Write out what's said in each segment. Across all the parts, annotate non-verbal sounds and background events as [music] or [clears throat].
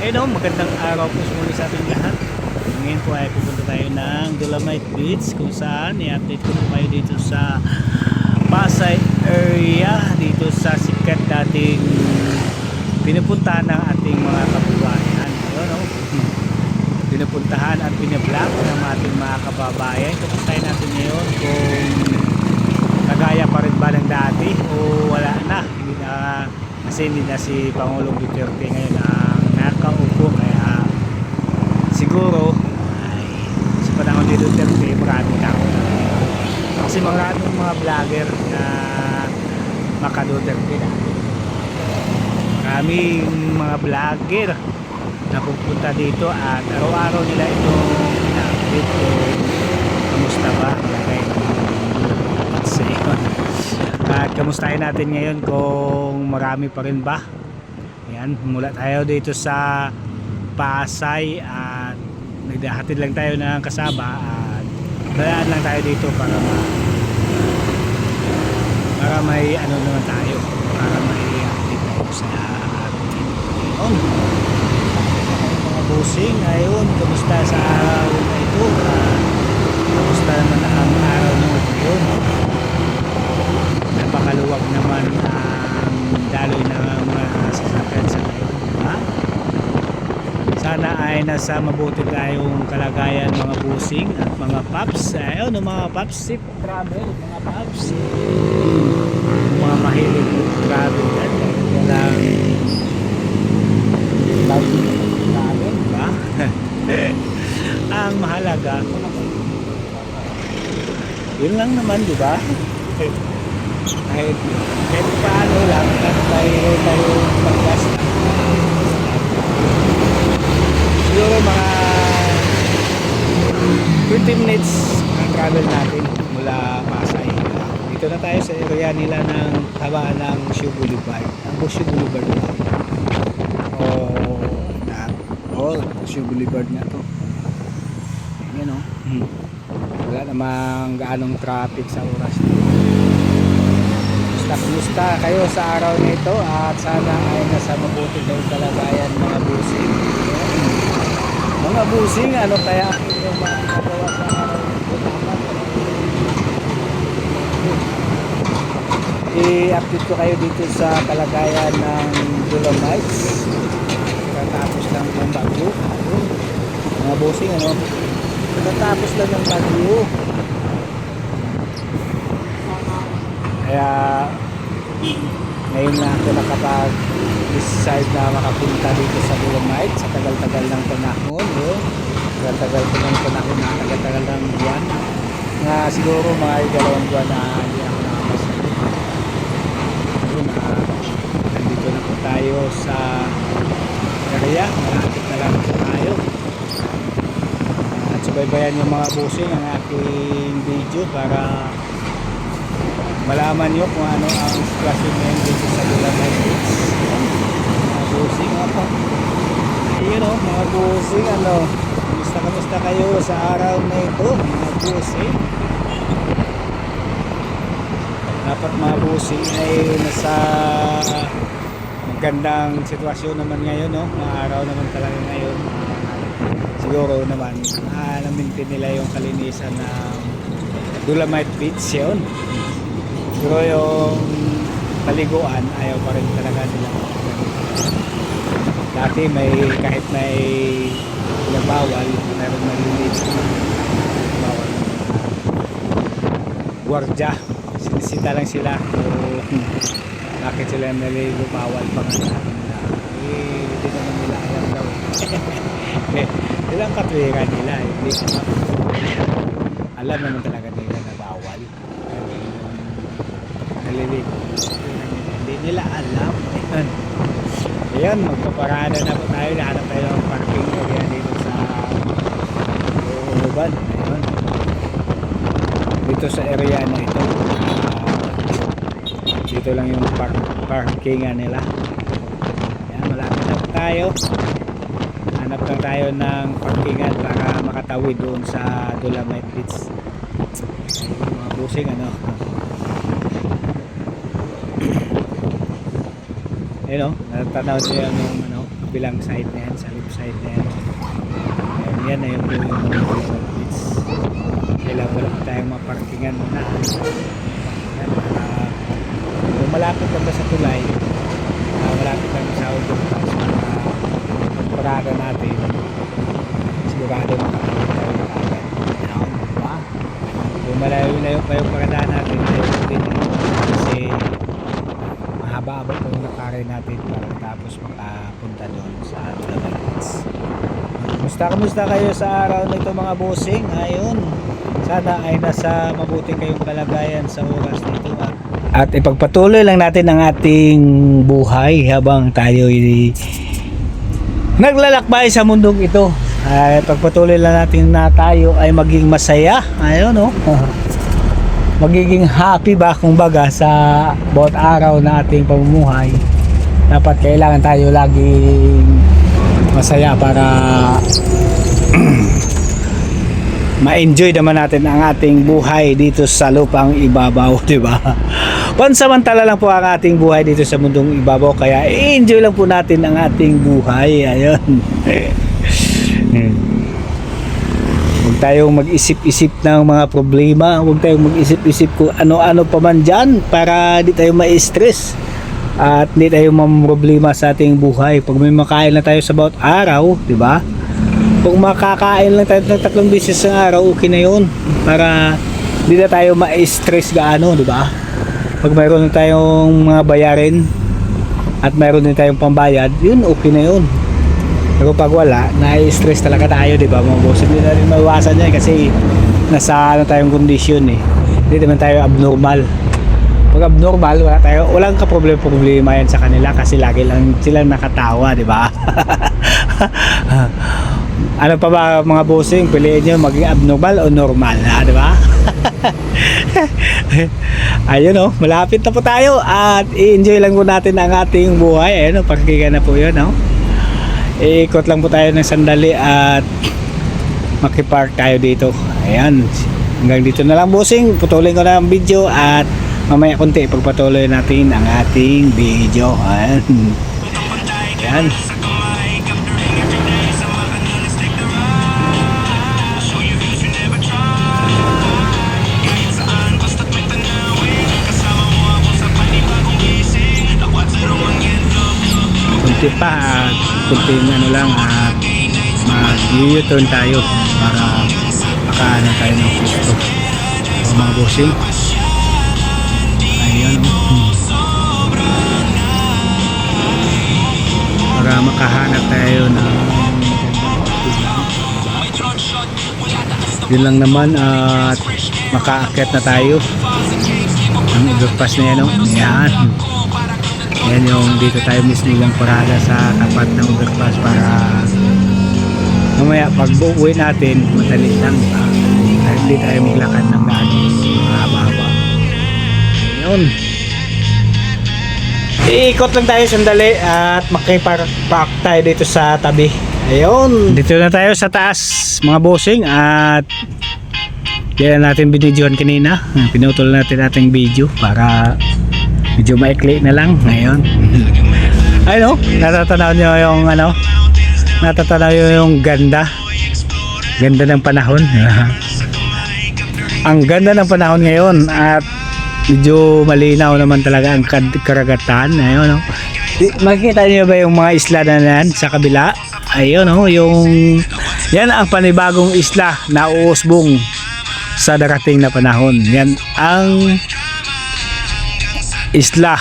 Ayun o, magandang araw po muli sa ating lahat. Ngayon po ay pupunta tayo ng Dolomite Beach kung saan i-update ko po kayo dito sa Pasay area dito sa sikat dating pinupuntahan ng ating mga kababayan. Ayun o. Pinupuntahan at pinablog ng ating mga kababayan. Kamustahin natin ngayon kung kagaya pa rin ba ng dati o wala na. Hindi na kasi hindi na si Pangulong Duterte ngayon nakaupo kaya siguro ay sa panahon ni Duterte maraming tao kasi maraming mga vlogger na maka Duterte na. Maraming mga vlogger na pupunta dito at araw-araw nila ito ina-update kung kamusta ba? Lagay sa at kamustahin natin ngayon kung marami pa rin ba. Ayan, mula tayo dito sa Pasay at nagdahatid lang tayo ng kasaba at dayaan lang tayo dito para ma para may ano naman tayo para may update tayo sa atin ngayon. Mga busing ngayon kamusta sa araw na ito? At kamusta naman ang araw nyo ngayon? Napakaluwag naman ang daloy ng mga sasakyan sa ngayon ha? sana ay nasa mabuti tayong kalagayan mga busing at mga paps. Ayun mga paps sip travel mga paps. Mga mahilig travel yan yan lang lagi [laughs] travel. Ba ang mahalaga yun lang naman di ba [laughs] kahit kahit paano lang at tayo tayo pagkasta siguro mga 20 minutes ang travel natin mula Pasay. Dito na tayo sa area nila ng habaan ng Shoe Boulevard. Ang Shoe Boulevard na o na oh, Shoe Boulevard nga to yan o hmm. wala namang gaanong traffic sa oras na Kumusta kayo sa araw na ito at sana ay nasa mabuti kayong kalagayan mga busing. Mga busing, ano kaya ang inyong mga nagawa sa araw na ito? I-update ko kayo dito sa kalagayan ng Dolomites. Katapos lang ng bagyo. Mga busing, ano? Katapos lang ng bagyo. Kaya ngayon na ako nakapag decide na makapunta dito sa Dolomite sa tagal-tagal ng panahon no? tagal-tagal ko ng panahon na tagal-tagal ng buwan. Nga siguro mga dalawang buwan na hindi ako nakapasa yun na nandito na po tayo sa area. Malapit na lang po tayo. At subaybayan yung mga busing ang aking video para malaman nyo kung ano ang sitwasyon ngayon dito sa Dolomite Beach. Mga busing apa. Ayun o, mga busing ano. Kamusta kamusta kayo sa araw na ito, mga busing. Dapat mga busing ay nasa magandang sitwasyon naman ngayon no. Mga araw naman talaga ngayon. Siguro naman, ah, namintin nila yung kalinisan ng Dolomite Beach yun. Pero yung paliguan, ayaw pa rin talaga nila. Dati may, kahit may bawal, meron nalilit. Bawal. Gwardya. Sinisita lang sila. So, bakit sila naliligo bawal pa nga natin nila. Eh, hindi naman nila alam daw. eh, [laughs] ilang katwiran nila. eh. Hindi naman. [laughs] Alam naman talaga nila na bawal. Pero yung naliligo. Hindi nila alam. Ayan. Ayan, magpaparada na po tayo. Lahanap tayo ng parking area dito sa Uban. Ayan. Dito sa area na ito. ah, dito lang yung park, parkingan nila. Ayan, malapit na tayo. Hanap lang tayo ng parkingan para makatawid doon sa Dolomite Beach. Ayun, mga busing ano. Ayun o, natanaw niyo yung ano, kabilang side na yan, sa left side na yan. Ayan, yan na yung yung beach. Kailangan wala tayong maparkingan muna. Yan, para kung malapit lang sa tulay, uh, malapit lang sa overpass para pagparada natin, sigurado makakita tayo na agad. Yan, diba? Kung malayo-layo pa yung parada natin, tayo din kasi mahaba-haba po yung nakaray natin para tapos makapunta doon sa Dolomites. Kumusta, kumusta kayo sa araw na ito mga bossing? Ayun, sana ay nasa mabuting kayong kalagayan sa oras nito at at ipagpatuloy lang natin ang ating buhay habang tayo naglalakbay sa mundong ito. Ay pagpatuloy lang natin na tayo ay maging masaya. Ayun no. [laughs] magiging happy ba kung baga sa bawat araw na ating pamumuhay dapat kailangan tayo laging masaya para [clears throat] ma-enjoy naman natin ang ating buhay dito sa lupang ibabaw, [laughs] di ba? Pansamantala lang po ang ating buhay dito sa mundong ibabaw kaya enjoy lang po natin ang ating buhay. Ayun. [laughs] Tayong mag-isip-isip ng mga problema. Huwag tayong mag-isip-isip kung ano-ano pa man dyan para di tayo ma-stress at hindi tayo mamroblema sa ating buhay. Pag may makain na tayo sa bawat araw, di ba? Kung makakain lang tayo ng tatlong beses sa araw, okay na yun. Para hindi na tayo ma-stress gaano, di ba? Pag mayroon na tayong mga bayarin at mayroon din tayong pambayad, yun, okay na yun. Pero pag wala, na-stress talaga tayo, di ba? Mga boss, hindi na rin maiwasan yan kasi nasa ano tayong kondisyon eh. Hindi naman tayo abnormal. Pag abnormal, wala tayo, walang ka-problema-problema yan sa kanila kasi lagi lang sila nakatawa, di ba? [laughs] ano pa ba mga bossing, piliin nyo maging abnormal o normal, ha, di ba? [laughs] Ayun oh, malapit na po tayo at i-enjoy lang po natin ang ating buhay. Ayun oh, pakikinggan na po yun, oh. Iikot lang po tayo ng sandali at makipark tayo dito. Ayan. Hanggang dito na lang bossing. Putulin ko na ang video at mamaya konti pagpatuloy natin ang ating video. Ayan. Ayan. Kunti pa kunti ano lang at mag-u-turn tayo para makaano tayo ng gusto. O mga bossing. Ayan o. Hmm. Para makahanap tayo ng yun lang naman at makaakyat na tayo ang overpass na yan o yan yan yung dito tayo mismo yung parada sa tapat ng overpass para mamaya pag uuwi natin madali lang ba Dahil hindi tayo maglakad ng gaano mahaba-haba yun Iikot lang tayo sandali at makipark park tayo dito sa tabi. Ayun. Dito na tayo sa taas mga bossing at yan natin binidyohan kanina. Pinutol natin ating video para medyo maikli na lang ngayon. Ayun oh, natatanaw nyo yung ano, natatanaw nyo yung ganda. Ganda ng panahon. Ang ganda ng panahon ngayon at medyo malinaw naman talaga ang karagatan. Ayun no? Makikita niyo ba yung mga isla na yan sa kabila? Ayun no? Yung yan ang panibagong isla na uusbong sa darating na panahon. Yan ang isla.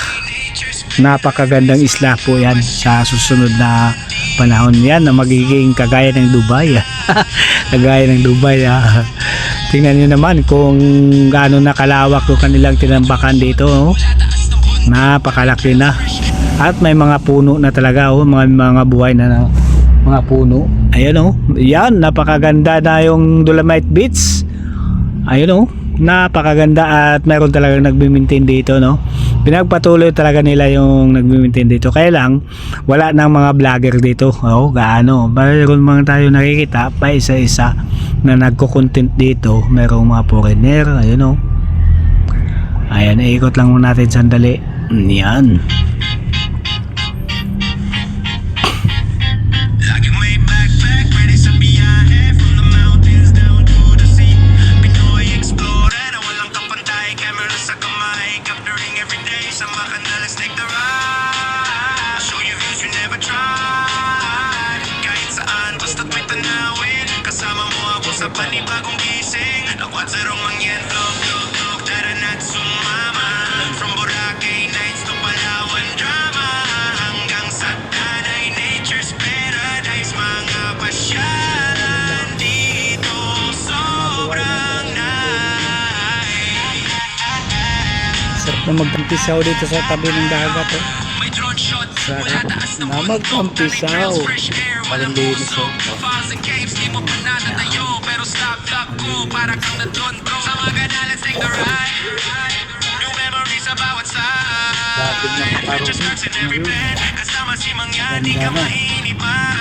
Napakagandang isla po yan sa susunod na panahon yan na magiging kagaya ng Dubai. [laughs] Kagaya ng Dubai ah. tingnan nyo naman kung gaano nakalawak yung kanilang tinambakan dito oh. napakalaki na. At may mga puno na talaga oh. mga, mga buhay na, na mga puno. Ayun oh. Yan napakaganda na yung Dolomite Beach. Ayun oh. Napakaganda at mayroon talagang nagbi-maintain dito no pinagpatuloy talaga nila yung nagbi-maintain dito. Kaya lang wala nang mga vlogger dito. Oh gaano? Mayroon mga tayo nakikita pa isa-isa na nagko-content dito. Mayroong mga foreigner ayun oh. Ayan ikot lang muna natin sandali. Yan na magkampisaw dito sa tabi ng dagat. Oh. Drone shot Sarap na magkampisaw. Oh. Clock ko Para kang nandun bro Sa mga let's take the ride New memories sa bawat side Lapit ng Adventure starts in every bed Kasama si Mangyan Di ka na. mainipan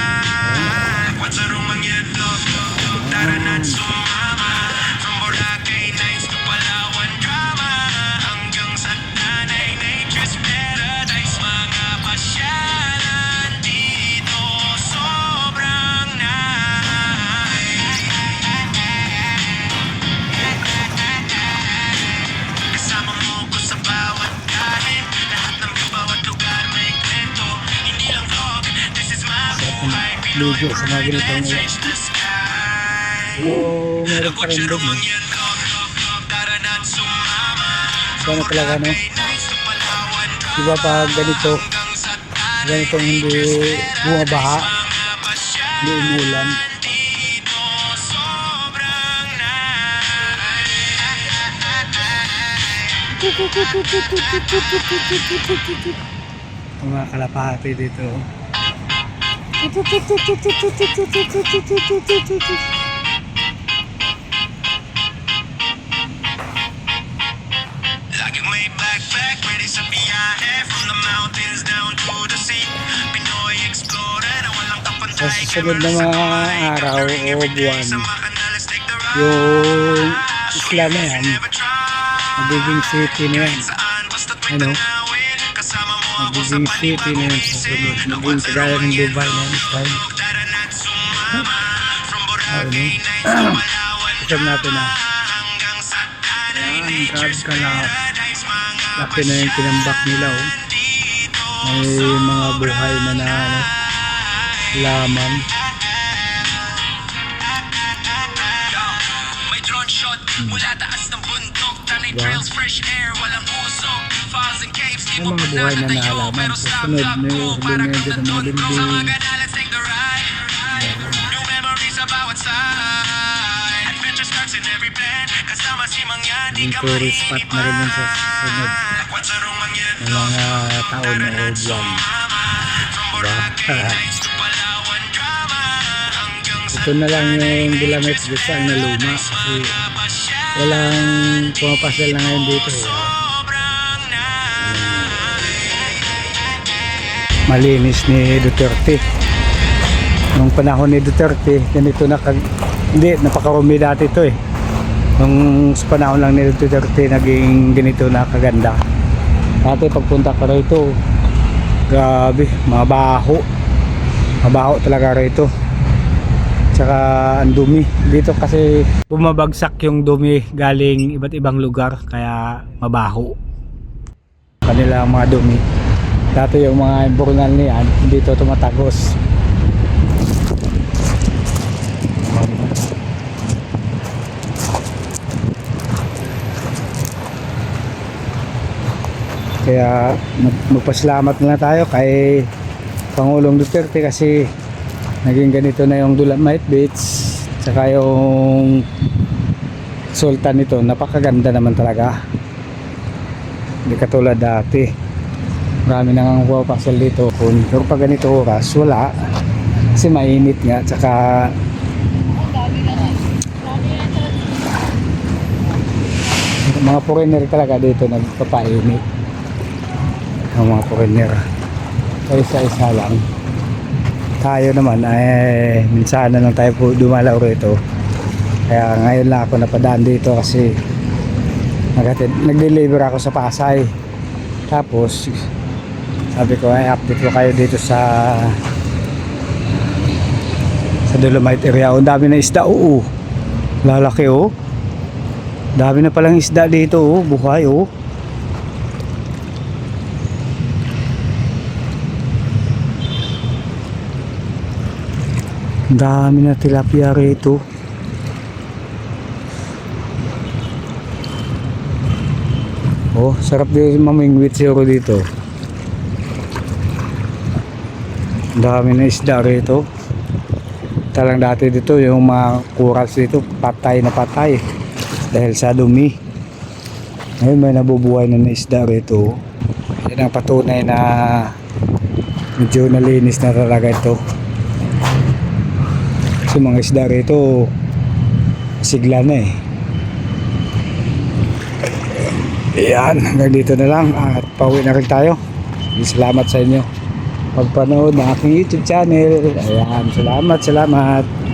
What's a rumang vlog Tara na't ligo sa mga ganitong sky Oo, meron pa rin sumama Sana talaga, no? Diba pag ganito, ganitong hindi bumabaha, hindi umulan. mga kalapati dito. Laging may backpack, ready sa biyahe From the mountains down to the sea. Pinoy explorer walang kapantay Sa susunod na mga araw o buwan, yung isla na yan, magiging city na yan. Ano? ako sa Magiging city na yan sa sunod. Magiging kagaya ng Dubai na sumama From Ano? [clears throat] Palawan Tignan natin na. Tanay Yan, grabe ka na. Laki na yung tinambak nila oh. May mga buhay na na ano, laman. Mula taas ng bundok Tanay trails, fresh air, Yung mo mga buhay na nahalaman. Pero Sa stop sunod, na ang mga nandun bro Sa building. mga di Yung tourist spot na rin yan sa susunod ng mga taon o buwan. From Boracay [laughs] nights to Palawan drama Hanggang sa Ito na lang yung Dulamet Design na luma kasi walang pumapasyal na ngayon dito. Eh. Malinis ni Duterte. Nung panahon ni Duterte, ganito na kag... Hindi, napakarumi dati ito eh. Nung sa panahon lang ni Duterte, naging ganito na kaganda. Dati pagpunta ka rito, grabe, mabaho. Mabaho talaga rito. Tsaka ang dumi. Dito kasi bumabagsak yung dumi galing iba't ibang lugar kaya mabaho. Kanila mga dumi. Dati yung mga imbornal niyan dito tumatagos. Kaya mag- magpasalamat na tayo kay Pangulong Duterte kasi naging ganito na yung Dolomite Beach tsaka yung sultan nito. Napakaganda naman talaga. Hindi katulad dati marami nang pupasal dito kung pero pag ganito oras wala. Kasi mainit nga tsaka mga foreigner talaga dito nagpapainit. Ang mga foreigner. Isa-isa lang. Tayo naman ay minsan na lang tayo po dumalaw rito. Kaya ngayon lang ako napadaan dito kasi nag-deliver ako sa Pasay. Tapos sabi ko ay update ko kayo dito sa sa Dolomite area. Ang dami na isda oo lalaki oh. Dami na palang isda dito oh. Buhay oh. Dami na tilapia rito. Oh sarap din mamingwit siguro dito. Dami na isda rito. Talang dati dito yung mga corals dito patay na patay dahil sa dumi. Ngayon may nabubuhay na na isda rito. Yan ang patunay na medyo nalinis na talaga ito. Kasi mga isda rito sigla na eh. Ayan, hanggang dito na lang at pauwi na rin tayo. Salamat sa inyo pagpanood ng aking YouTube channel. Ayan, salamat, salamat.